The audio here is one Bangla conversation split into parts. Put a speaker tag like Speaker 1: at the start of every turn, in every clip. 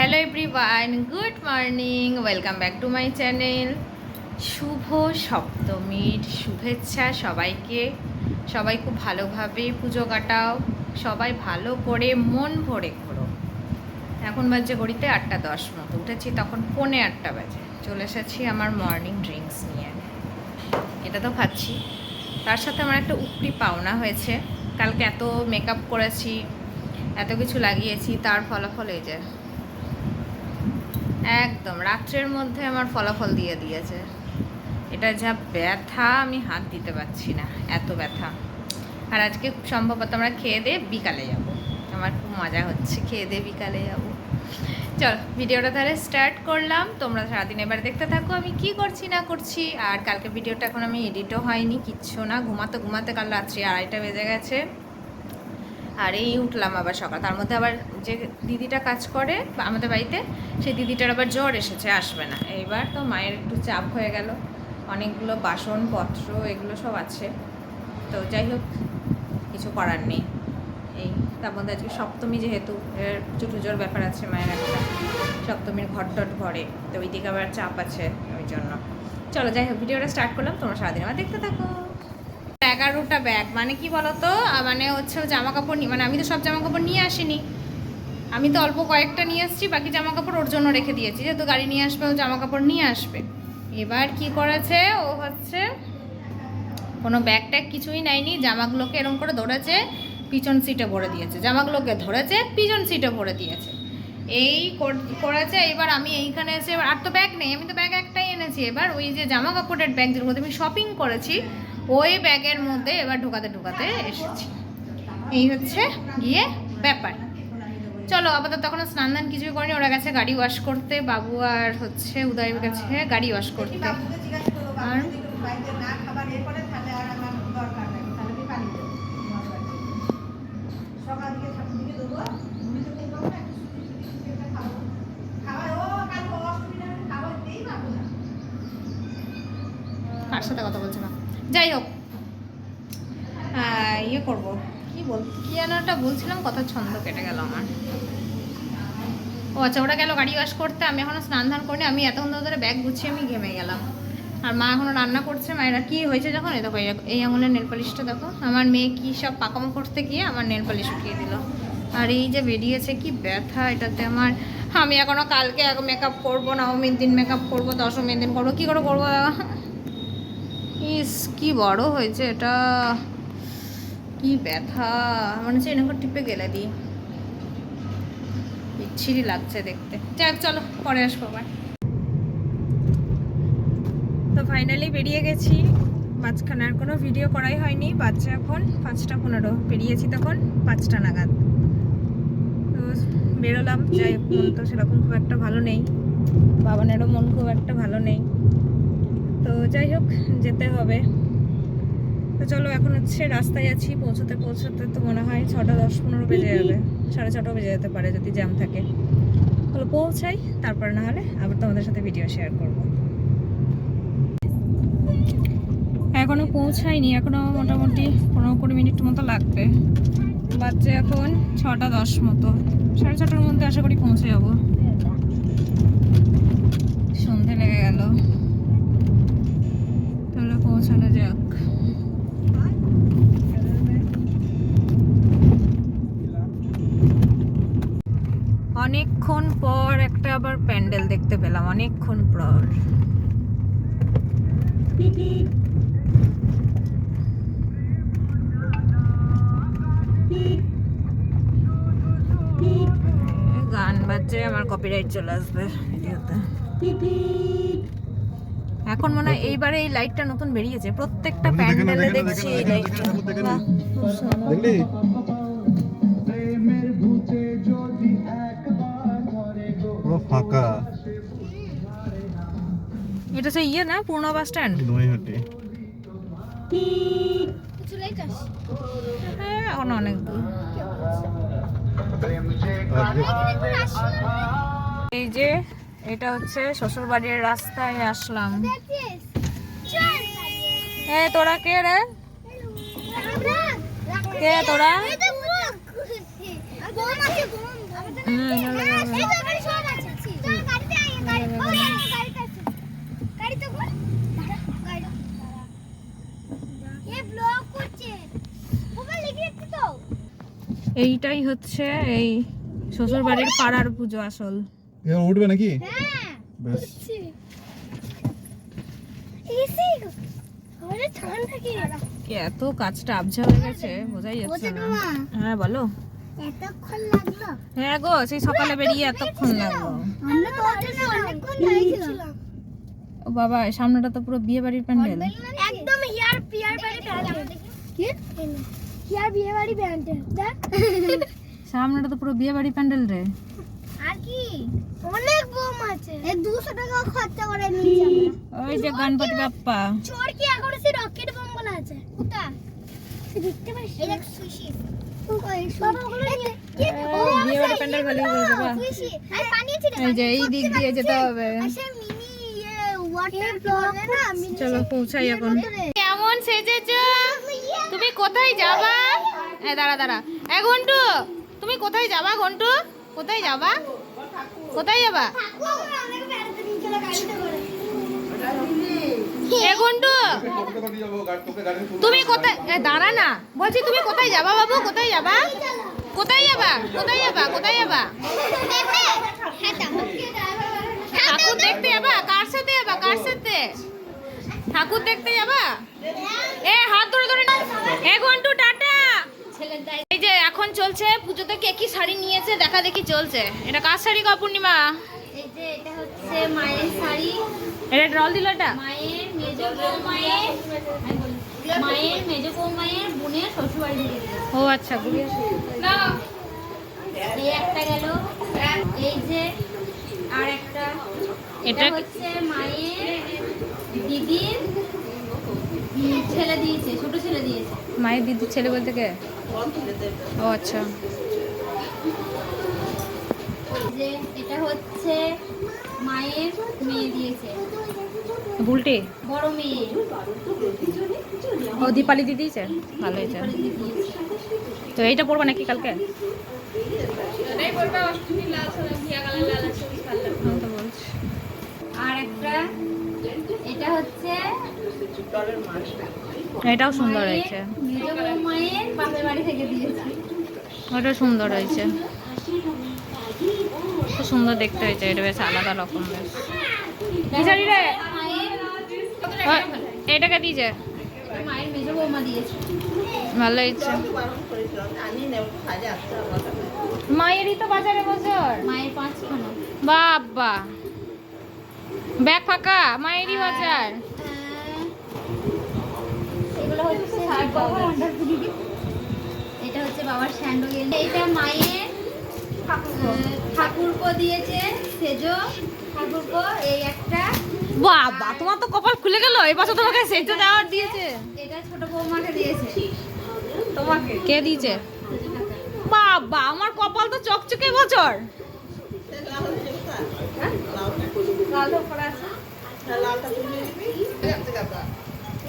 Speaker 1: Hello everyone good morning welcome back to my channel শুভ সপ্তমীর শুভেচ্ছা সবাইকে। সবাই খুব ভালোভাবে পুজো কাটাও, সবাই ভালো করে মন ভরে ঘোরো এখন বাজে ঘড়িতে আটটা দশ মতো, উঠেছি তখন পৌনে আটটা বাজে। চলে এসেছি আমার মর্নিং ড্রিঙ্কস নিয়ে। এটা তো খাচ্ছি। তার সাথে আমার একটা উপরি পাওনা হয়েছে। কালকে এত মেকআপ করেছি, এত কিছু লাগিয়েছি, তার ফলাফল এই যে একদম, রাত্রের মধ্যে আমার ফলাফল দিয়ে দিয়েছে। এটা যা ব্যথা, আমি হাত দিতে পারছি না, এত ব্যথা। আর আজকে সম্ভবত আমরা খেয়ে দিয়ে বিকালে যাব। আমার খুব মজা হচ্ছে, খেয়ে দিয়ে বিকালে যাব। চল, ভিডিওটা তাহলে স্টার্ট করলাম। তোমরা সারাদিন এবার দেখতে থাকো, আমি কি করছি, না করছি। আর কালকে ভিডিওটা এখন আমি এডিটও হয়নি, কিচ্ছু না। ঘুমাতে ঘুমাতে কাল রাত্রি আড়াইটা বেজে গেছে। আর এই উঠলাম আবার সকাল। তার মধ্যে আবার যে দিদিটা কাজ করে আমাদের বাড়িতে, সেই দিদিটার আবার জ্বর এসেছে, আসবে না। এইবার তো মায়ের একটু চাপ হয়ে গেল। অনেকগুলো বাসনপত্র, এগুলো সব আছে। তো যাই হোক, কিছু করার নেই। এই, তার মধ্যে আজকে সপ্তমী যেহেতু চুটুজোর ব্যাপার আছে মায়ের একটা। সপ্তমীর ঘর টট ভরে তো ওই দিকে আবার চাপ আছে ওই জন্য। চলো, যাই হোক, ভিডিওটা স্টার্ট করলাম, তোমরা সারাদিন আমার দেখতে থাকো। এগারোটা ব্যাগ মানে কি বলতো? মানে হচ্ছে জামা কাপড় নি- মানে আমি তো সব জামা কাপড় নিয়ে আসিনি। আমি তো অল্প কয়েকটা নিয়ে আসছি, বাকি জামা কাপড় ওর জন্য রেখে দিয়েছি। যেহেতু গাড়ি নিয়ে আসবে, ও জামা কাপড় নিয়ে আসবে। এবার কি করেছে? ও হচ্ছে কোনো ব্যাগ ট্যাগ কিছুই নেয়নি, জামাগুলোকে এরকম করে ধরেছে, পিছন সিটে ভরে দিয়েছে। জামাগুলোকে ধরেছে, পিছন সিটে ভরে দিয়েছে। এই কর- করেছে, এবার আমি এইখানে এসে এবার আর তো ব্যাগ নেই, আমি তো ব্যাগ একটাই এনেছি। এবার ওই যে জামা কাপড়ের ব্যাগ যেগুলো, আমি শপিং করেছি ওই ব্যাগের মধ্যে এবার ঢোকাতে ঢোকাতে এসেছি। এই হচ্ছে গিয়ে ব্যাপার। চলো, আপাতত তখন স্নান দান কিছুই করেনি, ওরা গেছে গাড়ি ওয়াশ করতে, বাবু আর হচ্ছে উদয় গেছে গাড়ি ওয়াশ করতে। আর সাথে কথা বলছে না? যাই হোক ইয়ে করব। কি বল কি যেন একটা বলছিলাম, কথা ছন্দ কেটে গেল আমার। ও আচ্ছা ওরা গেল গাড়ি ওয়াশ করতে। আমি এখনও স্নান ধান করিনি, আমি এতক্ষণ ধরে ব্যাগ গুছিয়ে আমি ঘেমে গেলাম। আর মা এখনও রান্না করছে। মায়েরা কি হয়েছে যখন? এই দেখো, এই- আঙুলের নেল পালিশটা দেখো। আমার মেয়ে কী সব পাকামো করতে গিয়ে আমার নেল পালিশ উঠিয়ে দিল। আর এই যে বেরিয়েছে, কি ব্যথা, এটাতে আমার আমি এখনও কালকে মেকআপ করব নবমীর দিন মেকআপ করব, দশমীর দিন করব। কী করে করব ইস, কি বড় হয়েছে এটা। কি ব্যথা। মনে হচ্ছে এরকম টিপে গেলে দিই বিচ্ছিরি লাগছে দেখতে। যাক, চলো, পরে আসব আবার। তো ফাইনালি বেরিয়ে গেছি। মাঝখানে আর কোনো ভিডিও করাই হয়নি। বাচ্চা এখন পাঁচটা পনেরো। বেরিয়েছি তখন পাঁচটা নাগাদ। তো বেরোলাম। যাই মন তো সেরকম খুব একটা ভালো নেই। বাবানেরও মন খুব একটা ভালো নেই। তো যাই হোক যেতে হবে। তো চলো এখন হচ্ছে রাস্তায় আছি পৌঁছতে পৌঁছতে তো মনে হয় ছটা দশ পনেরো বেজে যাবে। সাড়ে ছটা বেজে যেতে পারে যদি জ্যাম থাকে। তাহলে পৌঁছাই তারপর না হলে আবার তোমাদের সাথে ভিডিও শেয়ার করব। এখনও পৌঁছাইনি এখনও মোটামুটি পনেরো কুড়ি মিনিট মতো লাগবে। বাচ্চা এখন ছটা দশ মতো। সাড়ে ছটার মধ্যে আশা করি পৌঁছে যাব সন্ধে লেগে গেল তাহলে পৌঁছানো যাক অনেকক্ষণ পর একটা আবার প্যান্ডেল দেখতে পেলাম অনেকক্ষণ পর। গান বাজছে আমার কপিরাইট চলে আসবে ভিডিওতে এখন মনে হয় এইবারে এই লাইটটা নতুন বেরিয়েছে প্রত্যেকটা প্যান্ডেলে দেখছি এই লাইটটা এটা সেই ইয়ে না পুরনো বাস স্ট্যান্ড
Speaker 2: নৈহাটি।
Speaker 1: হ্যাঁ এখন অনেক দূর। এই যে এটা হচ্ছে শ্বশুর বাড়ির রাস্তায় আসলাম। এ তোরা কে রে? কে তোরা? হুম, ভালো, ভালো। এইটাই হচ্ছে এই শ্বশুর বাড়ির পাড়ার পুজো আসল।
Speaker 2: এবার উঠবে নাকি? বেশ
Speaker 1: এত কাজটা আবঝা হয়ে গেছে বোঝাই যাচ্ছে না। হ্যাঁ বলো।
Speaker 3: এতক্ষণ লাগল?
Speaker 1: হ্যাঁ গো সেই সকালে বেরিয়ে এতক্ষণ লাগল।
Speaker 3: আমরা তো অনেকক্ষণ দাঁড়িয়েছিলাম
Speaker 1: ও বাবা সামনেটা তো পুরো বিয়ে বাড়ির প্যান্ডেল।
Speaker 3: একদম হিয়ার পিয়ার বাড়ি প্যান্ডেল। কি? হিয়ার বিয়ে বাড়ি প্যান্ডেল দেখ
Speaker 1: সামনেটা তো পুরো বিয়ে বাড়ি প্যান্ডেল রে
Speaker 3: আর কি অনেক বোম আছে এই 200 টাকা খরচা করে আমরা
Speaker 1: ওই যে গণপতি বাপ্পা
Speaker 3: চোর কি এখন সে রকেট বোমগুলো আছে কোথা সে দেখতে পাচ্ছিস এই দেখ সুশি বাবা ওগুলো নিয়ে কি ও
Speaker 1: বিয়ে বাড়ি প্যান্ডেল ভালো যাবে
Speaker 3: সুশি আরে পানিয়েছি রে
Speaker 1: এই দিক দিয়ে যেতে হবে
Speaker 3: ওয়াটার ফ্লোর না
Speaker 1: চলো পৌঁছাই এখন কেমন সেজেছো কোথায় যাবা? হ্যাঁ দাঁড়া দাঁড়া। এ, ঘন্টু, তুমি কোথায় যাবা, ঘন্টু? কোথায় যাবা? কোথায় যাবা? তুমি কোথায় দাঁড়া না। বলছি, তুমি কোথায় যাবা বাবু? কোথায় যাবা? কোথায় যাবা? কোথায় যাবা? কোথায় যাবা? ঠাকুর দেখতে যাবা? কার সাথে যাবা? কার সাথে? ঠাকুর দেখতে যাবা এ হাত ধরে ধরে না। এ ঘন্টু টাটা এই যে এখন চলছে পুজোতে কে কি শাড়ি নিয়েছে দেখা দেখি চলছে। এটা কার শাড়ি গো পূর্ণিমা?
Speaker 3: এটা হচ্ছে মায়ের শাড়ি।
Speaker 1: এটা রল দিল এটা। ও আচ্ছা ঘুরে
Speaker 3: একটা গেল। এই যে আর একটা।
Speaker 1: এটা
Speaker 3: হচ্ছে মায়ের দিদির ছেলে দিয়েছে ছোট ছেলে দিয়েছে।
Speaker 1: মায়ের দিদির ছেলে বলতে কে? ও আচ্ছা।
Speaker 3: যে এটা হচ্ছে মায়ের মেয়ে দিয়েছে।
Speaker 1: বুলটি
Speaker 3: বড় মেয়ে।
Speaker 1: ও দীপালি দি দিয়েছে? ভালো হয়েছে। তো এইটা পড়বা নাকি কালকে? বলছি।
Speaker 3: আর একটা এটা হচ্ছে
Speaker 1: এটাও সুন্দর হয়েছে। ওটা সুন্দর হয়েছে। খুব সুন্দর দেখতে হয়েছে এটা বেশ আলাদা রকম বেশ। রে! এটাকে দিয়েছে
Speaker 3: এটা মায়ের মেজ বৌমা দিয়েছে
Speaker 1: ভালো হয়েছে। মায়েরই তো বাজারে বছর
Speaker 3: মায়ের পাঁচখানা।
Speaker 1: বাবা! ব্যাগ ফাঁকা মায়েরই বাজার।
Speaker 3: এগুলো হচ্ছে বাবার এটা এটা মায়ের ঠাকুরপো। দিয়েছে সেজো। ঠাকুরপো এই একটা।
Speaker 1: বাবা তোমার তো কপাল খুলে গেল এই বছর তোমাকে দেওয়ার দিয়েছে।
Speaker 3: এটা ছোট বৌমাকে দিয়েছে।
Speaker 1: তোমাকে? কে দিয়েছে? বাবা আমার কপাল তো চকচকে বছর।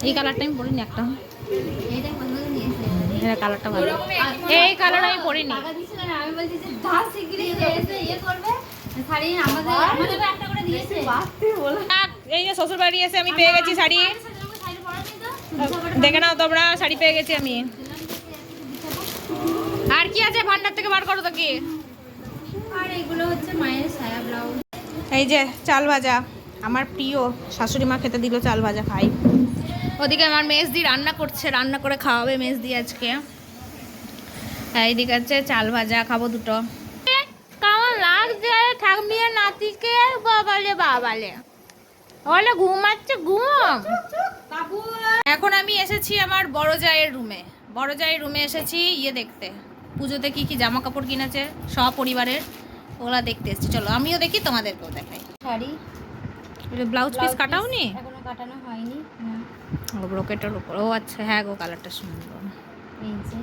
Speaker 1: এই কালারটা আমি পরিনি একটা।
Speaker 3: দিয়েছে
Speaker 1: কালারটা ভালো। এই কালার আমি পরিনি।
Speaker 3: না আমি বলছি যে দা এসে ইয়ে করবে। শাড়ি আমাদের আমাদের একটা করে দিয়েছে।
Speaker 1: এই যে শ্বশুর বাড়ি এসে আমি পেয়ে গেছি শাড়ি। দেখে নাও তোমরা শাড়ি পেয়ে গেছি আমি। আর কি আছে ভান্ডার থেকে বার করো তো কি?
Speaker 3: আর এগুলো হচ্ছে মায়ের সায়া ব্লাউজ।
Speaker 1: এই যে চাল ভাজা। আমার প্রিয় শাশুড়ি মা খেতে দিল চাল ভাজা খাই। ওদিকে আমার মেজদি রান্না করছে রান্না করে খাওয়াবে মেজদি আজকে। এইদিকে আছে চাল ভাজা খাব দুটো। কেমন লাগছে ঠাকমি আর নাতিকে বাবালে বাবালে। বলে ঘুমাচ্ছে ঘুম। এখন আমি এসেছি আমার বড় জায়ের রুমে। বড় জায়ের রুমে এসেছি ইয়ে দেখতে। পুজোতে কি কি জামা কাপড় কিনেছে সপরিবারের ওগুলা দেখতে এসেছি। চলো আমিও দেখি তোমাদেরকেও দেখাই।
Speaker 3: শাড়ি।
Speaker 1: ব্লাউজ পিস কাটাও নি
Speaker 3: এখনও কাটানো হয়নি না।
Speaker 1: ব্রোকেটের উপর ও আচ্ছা হ্যাঁ গো কালারটা সুন্দর।
Speaker 3: এই যে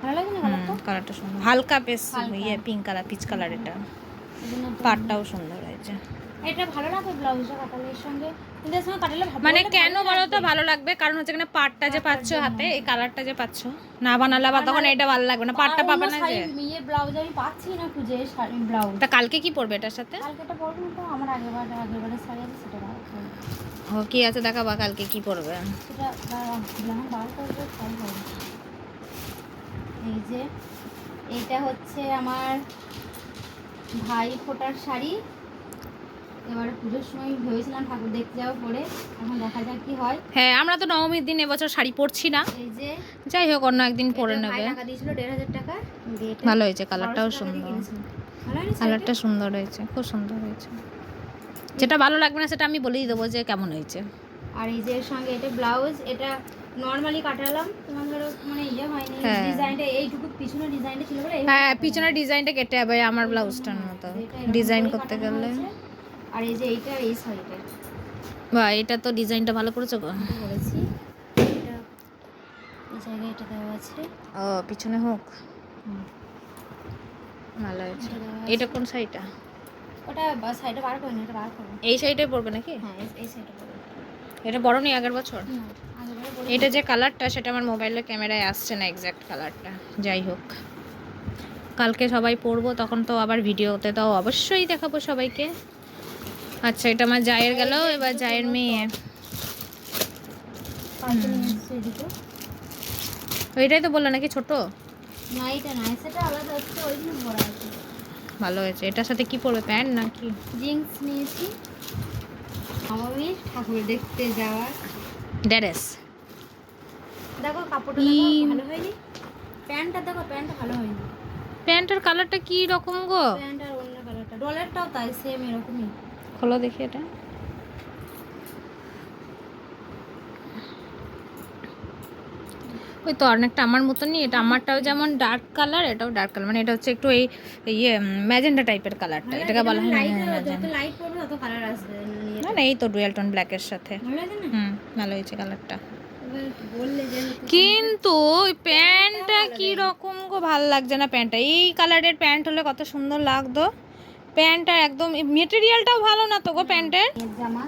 Speaker 3: ভালো লাগে না কালারটা
Speaker 1: কালারটা সুন্দর। হালকা বেশ। ইয়ে পিঙ্ক কালার পিচ কালার এটা। পাটটাও সুন্দর হয়েছে।
Speaker 3: এটা ভালো লাগে ব্লাউজটা কাটালে এর সঙ্গে? কিন্তু এর সঙ্গে কাটালে
Speaker 1: মানে কেন বলো তো ভালো লাগবে? কারণ হচ্ছে এখানে পাটটা যে পাচ্ছ হাতে এই কালারটা যে পাচ্ছ না বানালে আবার তখন এটা ভালো লাগবে না। পাটটা পাবে না যে?
Speaker 3: ইয়ে ব্লাউজ আমি পাচ্ছি না খুঁজে শাড়ি ব্লাউজ।
Speaker 1: তা কালকে কি পরবে এটার সাথে?
Speaker 3: কালকে এটা পরবো না তো আমার আগের বার আগের বারের শাড়ি আছে সেটা
Speaker 1: ও কি আছে দেখাবা কালকে কি পরবে?
Speaker 3: সেটা বার- করব।
Speaker 4: এই যে এইটা হচ্ছে আমার ভাই ফোটার শাড়ি। এবারে পুজোর সময় ভেবেছিলাম ঠাকুর দেখতে যাব পরে এখন দেখা যাক কি হয়।
Speaker 1: হ্যাঁ আমরা তো নবমীর দিন এবছর শাড়ি পরছি না।
Speaker 4: এই যে
Speaker 1: যাই হোক অন্য একদিন পরে নেবে।
Speaker 4: টাকা দিয়েছিল দেড় হাজার টাকা।
Speaker 1: ভালো হয়েছে কালারটাও সুন্দর। কালারটা সুন্দর হয়েছে খুব সুন্দর হয়েছে। যেটা ভালো লাগবে না সেটা আমি বলেই দেবো যে কেমন হয়েছে।
Speaker 4: আর এই যে এর সঙ্গে এটা ব্লাউজ এটা নর্মালি কাটালাম তোমার ধরো মানে ইয়ে হয়নি।
Speaker 1: হ্যাঁ।
Speaker 4: ডিজাইনটা এইটুকু পিছনে ডিজাইনটা ছিল বলে
Speaker 1: হ্যাঁ পিছনের ডিজাইনটা কেটে যাবে আমার ব্লাউজটার মতো। ডিজাইন করতে গেলে।
Speaker 4: আর এই যে এইটা এই শাড়িটা
Speaker 1: বা এটা তো ডিজাইনটা ভালো করেছ গো।
Speaker 4: করেছি এটা এই জায়গায় এটা দেওয়া আছে।
Speaker 1: ও পিছনে হোক। ভালো হয়েছে।
Speaker 4: এটা আছে।
Speaker 1: কোন শাড়িটা
Speaker 4: ওটা সাইডে বার করিনি এটা বার করব।
Speaker 1: এই শাড়িটাই পরবে নাকি?
Speaker 4: হ্যাঁ এই- সাইডে করব
Speaker 1: এটা বড় নি আগের বছর?
Speaker 4: না
Speaker 1: এটা যে কালারটা সেটা আমার মোবাইলের ক্যামেরায় আসছে না এক্স্যাক্ট কালারটা যাই হোক। কালকে সবাই পরবো তখন তো আবার ভিডিওতে তো অবশ্যই দেখাবো সবাইকে। আচ্ছা এটা আমার জায়ের গেল এবার জায়ের মেয়ে। ওইটাই তো বলল নাকি ছোট? ভালো হয়েছে। এটার সাথে কি পরবে প্যান্ট নাকি?
Speaker 4: জিন্স নিয়েছি। আমি ঠাকুর দেখতে যাওয়ার।
Speaker 1: ড্যারেস।
Speaker 4: দেখো কাপড়টা ভালো হয়নি। প্যান্টটা দেখো প্যান্টটা ভালো হয়নি।
Speaker 1: প্যান্টের কালারটা কি রকম গো?
Speaker 4: প্যান্ট আর অন্য কালারটা। ডলারটাও তাই সেম এরকমই।
Speaker 1: খোলো দেখি এটা। ওই তো অনেকটা আমার মতনই এটা আমারটাও যেমন ডার্ক কালার এটাও ডার্ক কালার মানে এটা হচ্ছে একটু এই ইয়ে ম্যাজেন্ডা টাইপের কালারটা এটাকে বলা হয় না না এই তো ডুয়েল টোন ব্ল্যাকের সাথে। হুম ভালো হয়েছে কালারটা কিন্তু ওই প্যান্টটা কি রকম গো ভালো লাগছে না প্যান্টটা। এই কালারের প্যান্ট হলে কত সুন্দর লাগতো। প্যান্টটা একদম মেটেরিয়ালটাও ভালো না তো গো প্যান্টের?
Speaker 4: জামা।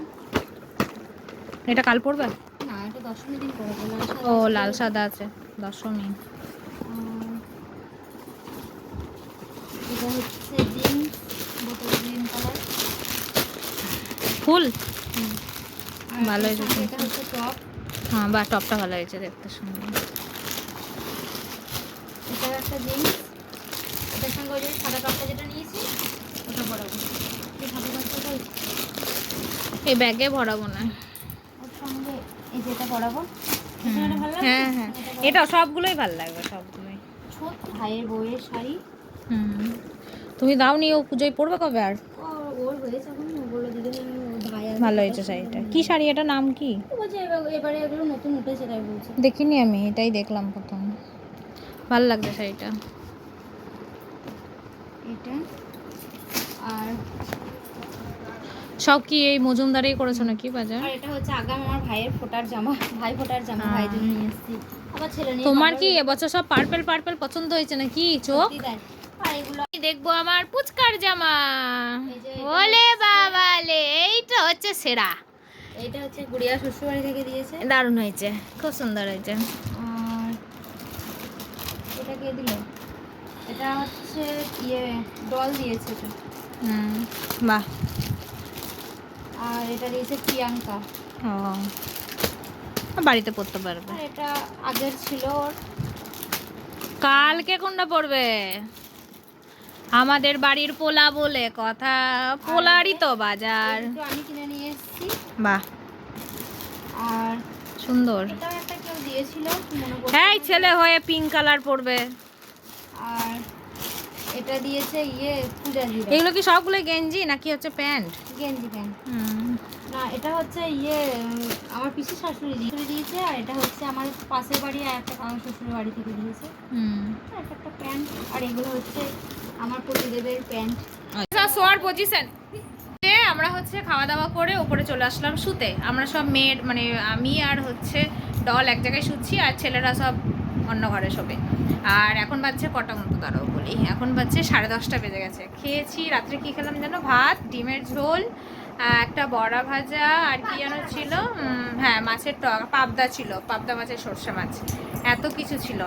Speaker 1: এটা কাল পরবে?
Speaker 4: না এটা দশমী দিন বললাম
Speaker 1: ও লাল সাদা আছে দশমী
Speaker 4: এটা হচ্ছে জিন্স বোতল গ্রিন কালার
Speaker 1: ফুল? ভালো হয়েছে
Speaker 4: এটা হচ্ছে টপ
Speaker 1: হ্যাঁ বা টপটা ভালো হয়েছে দেখতে সুন্দর।
Speaker 4: এটা একটা জিন্স এটার সঙ্গে ওই যে সাদা টপটা যেটা এই
Speaker 1: ব্যাগে ভরাবো না।
Speaker 4: ওর সঙ্গে এই যেটা
Speaker 1: হ্যাঁ হ্যাঁ।
Speaker 4: এটা
Speaker 1: সবগুলোই ভালো লাগবে সবগুলোই।
Speaker 4: ছোট ভাইয়ের বউয়ের শাড়ি।
Speaker 1: হুম। তুমি দাও নি ও পুজোয় পড়বে কবে আর?
Speaker 4: ওর হয়েছে এখন দিদি।
Speaker 1: ভালো হয়েছে শাড়িটা। কি শাড়ি এটা নাম কি?
Speaker 4: এবার- এবারে এগুলো নতুন উঠেছে তাই বলছে।
Speaker 1: দেখিনি আমি এটাই দেখলাম প্রথম। ভালো লাগছে শাড়িটা।
Speaker 4: এটা আর
Speaker 1: সব কি এই মজুমদারেই করেছ নাকি বাজার?
Speaker 4: আর এটা হচ্ছে আগাম আমার ভাইয়ের ফোটার জামা ভাই ফোটার জামা ভাই জন্য নিয়ে এসেছি। আবার ছেলে নিয়ে
Speaker 1: তোমার কি এবছর সব পার্পেল পার্পল পছন্দ হয়েছে নাকি? চোখ।
Speaker 4: আর এগুলো
Speaker 1: দেখব আমার পুচকার জামা। ওলে বাবা লে এইটা হচ্ছে সেরা।
Speaker 4: এইটা হচ্ছে গুড়িয়া শ্বশুরবাড়ি থেকে দিয়েছে।
Speaker 1: দারুণ হয়েছে খুব সুন্দর হয়েছে।
Speaker 4: আর এটা কে দিল? এটা হচ্ছে ইয়ে ডল দিয়েছে এটা।
Speaker 1: হুম বাহ।
Speaker 4: আর এটা দিয়েছে প্রিয়াঙ্কা।
Speaker 1: ও। বাড়িতে পড়তে পারবে।
Speaker 4: আর এটা আগের ছিল ওর।
Speaker 1: কালকে কোনটা পড়বে? আমাদের বাড়ির পোলা বলে কথা। পোলারই তো বাজার।
Speaker 4: আমি কিনে নিয়ে এসেছি।
Speaker 1: বাহ।
Speaker 4: আর
Speaker 1: সুন্দর।
Speaker 4: এটাও একটা কেউ দিয়েছিল মনে
Speaker 1: হ্যাঁ ছেলে হয়ে পিঙ্ক কালার পরবে।
Speaker 4: আর এটা দিয়েছে ইয়ে পূজা
Speaker 1: এগুলো কি সবগুলো গেঞ্জি নাকি হচ্ছে প্যান্ট?
Speaker 4: গেঞ্জি প্যান্ট।
Speaker 1: হুম।
Speaker 4: না এটা হচ্ছে ইয়ে আমার পিসি শাশুড়ি দিয়ে দিয়েছে আর এটা হচ্ছে আমার পাশের বাড়ি আর একটা আমার শ্বশুরের বাড়ি থেকে দিয়েছে।
Speaker 1: হুম।
Speaker 4: এটা একটা প্যান্ট আর এগুলো হচ্ছে আমার প্রতিদেবের প্যান্ট।
Speaker 1: শোয়ার পজিশন আমরা হচ্ছে খাওয়া দাওয়া করে উপরে চলে আসলাম শুতে। আমরা সব মেয়ের মানে আমি আর হচ্ছে ডল এক জায়গায় শুচ্ছি আর ছেলেরা সব অন্য ঘরে শোবে আর এখন বাজছে কটা মতো? দাঁড়াও বলি। এখন বাজছে সাড়ে দশটা বেজে গেছে। খেয়েছি, রাত্রে কি খেলাম যেন ভাত, ডিমের ঝোল একটা বড়া ভাজা, আর কি যেন ছিল? হ্যাঁ মাছের টক, পাবদা ছিল, পাবদা মাছের সর্ষে মাছ। এত কিছু ছিল।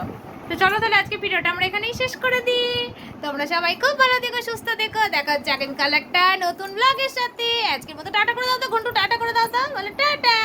Speaker 1: তো চলো তাহলে আজকে ভিডিওটা আমরা এখানেই শেষ করে দিই। তোমরা সবাই খুব ভালো দেখো সুস্থ দেখো দেখা হচ্ছে আগামীকাল একটা নতুন ব্লগের সাথে। আজকের মতো টাটা করে দাও তো, ঘন্টু, টাটা করে দাও তো। বলে টাটা।